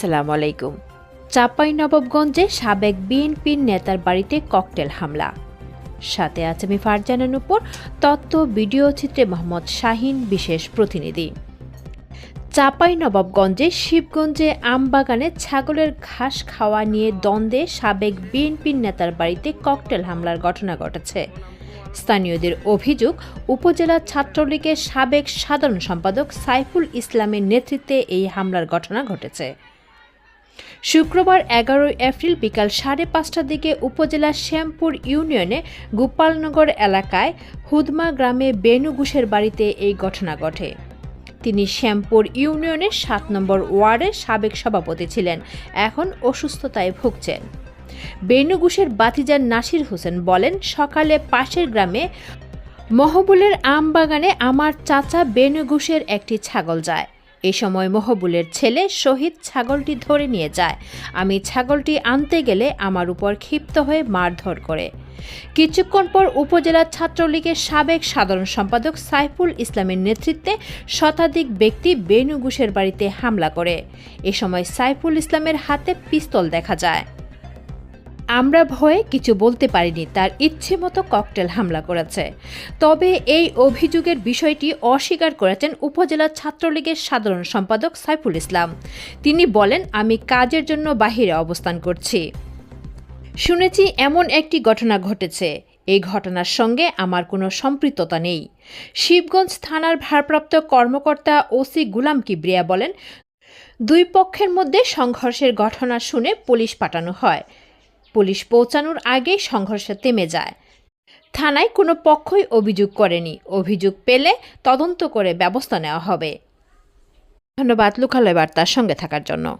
আসসালামু আলাইকুম। নবাবগঞ্জে সাবেক বিএনপির নেতার বাড়িতে ককটেল হামলা। সাথে আছে আমি ফারজানের উপর তত্ত্ব, ভিডিও চিত্রে মোহাম্মদ শাহিন, বিশেষ প্রতিনিধি। নবাবগঞ্জে শিবগঞ্জে আমবাগানে ছাগলের ঘাস খাওয়া নিয়ে দ্বন্দ্বে সাবেক বিএনপির নেতার বাড়িতে ককটেল হামলার ঘটনা ঘটেছে। স্থানীয়দের অভিযোগ, উপজেলা ছাত্রলীগের সাবেক সাধারণ সম্পাদক সাইফুল ইসলামের নেতৃত্বে এই হামলার ঘটনা ঘটেছে। শুক্রবার এগারোই এপ্রিল বিকাল সাড়ে পাঁচটার দিকে উপজেলার শ্যামপুর ইউনিয়নে গোপালনগর এলাকায় হুদমা গ্রামে বেনু ঘোষের বাড়িতে এই ঘটনা ঘটে। তিনি শ্যামপুর ইউনিয়নের সাত নম্বর ওয়ার্ডের সাবেক সভাপতি ছিলেন, এখন অসুস্থতায় ভুগছেন। বেনু ঘোষের বাতিজার নাসির হোসেন বলেন, সকালে পাশের গ্রামে মহবুলের আম বাগানে আমার চাচা বেনু ঘোষের একটি ছাগল যায়। এ সময় মহবুলের ছেলে শহীদ ছাগলটি ধরে নিয়ে যায়। আমি ছাগলটি আনতে গেলে আমার উপর ক্ষিপ্ত হয়ে মারধর করে। কিছুক্ষণ পর উপজেলা ছাত্রলীগের সাবেক সাধারণ সম্পাদক সাইফুল ইসলামের নেতৃত্বে শতাধিক ব্যক্তি বেনু ঘুষের বাড়িতে হামলা করে। এ সময় সাইফুল ইসলামের হাতে পিস্তল দেখা যায়। আমরা ভয়ে কিছু বলতে পারিনি, তার ইচ্ছে মতো ককটেল হামলা করেছে। তবে এই অভিযোগের বিষয়টি অস্বীকার করেছেন উপজেলা ছাত্রলীগের সাধারণ সম্পাদক সাইফুল ইসলাম। তিনি বলেন, আমি কাজের জন্য বাহিরে অবস্থান করছি। শুনেছি এমন একটি ঘটনা ঘটেছে। এই ঘটনার সঙ্গে আমার কোনো সম্পৃক্ততা নেই। শিবগঞ্জ থানার ভারপ্রাপ্ত কর্মকর্তা ওসি গুলাম কিবরিয়া বলেন, দুই পক্ষের মধ্যে সংঘর্ষের ঘটনা শুনে পুলিশ পাঠানো হয়। পুলিশ পৌঁছানোর আগেই সংঘর্ষ থেমে যায়। থানায় কোনো পক্ষই অভিযোগ করেনি। অভিযোগ পেলে তদন্ত করে ব্যবস্থা নেওয়া হবে। ধন্যবাদ, লোকালয় বার্তার সঙ্গে থাকার জন্য।